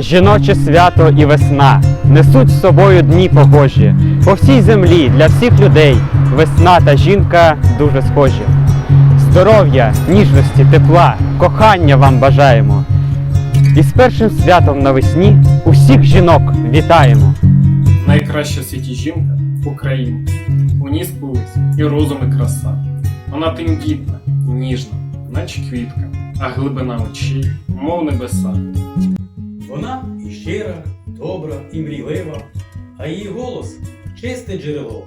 Жіноче свято і весна несуть з собою дні погожі. По всій землі для всіх людей весна та жінка дуже схожі. Здоров'я, ніжності, тепла, кохання вам бажаємо. І з першим святом навесні усіх жінок вітаємо. Найкраща в світі жінка Україна. У ній сплились і розум, і краса. Вона тендітна, ніжна, наче квітка, а глибина очей, мов небеса. Вона і щира, добра, і мрійлива, а її голос чисте джерело.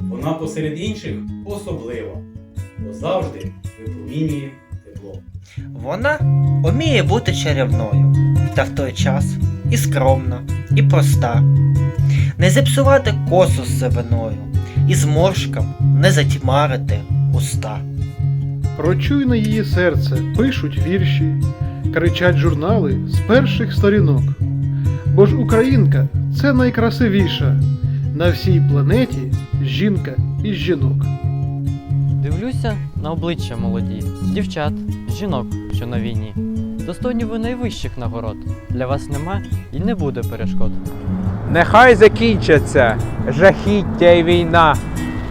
Вона посеред інших особлива, бо завжди випромінює тепло. Вона вміє бути чарівною, та в той час і скромна, і проста. Не зіпсувати косу з сивиною, і зморшкам не затьмарити уста. Про чуйне її серце пишуть вірші, кричать журнали з перших сторінок. Бо ж українка це найкрасивіша на всій планеті жінка із жінок. Дивлюся на обличчя молоді, дівчат, жінок, що на війні. Достойні ви найвищих нагород. Для вас нема і не буде перешкод. Нехай закінчаться жахіття і війна.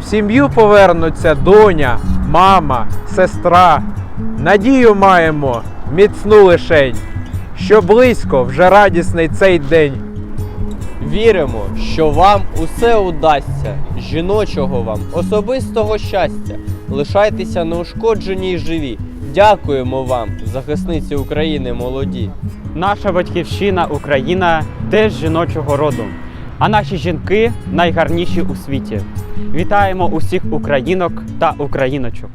В сім'ю повернуться доня, мама, сестра. Надію маємо міцну лишень, що близько вже радісний цей день. Віримо, що вам усе удасться, жіночого вам, особистого щастя. Лишайтеся неушкоджені й живі. Дякуємо вам, захисниці України молоді. Наша батьківщина Україна теж жіночого роду, а наші жінки найгарніші у світі. Вітаємо усіх українок та україночок.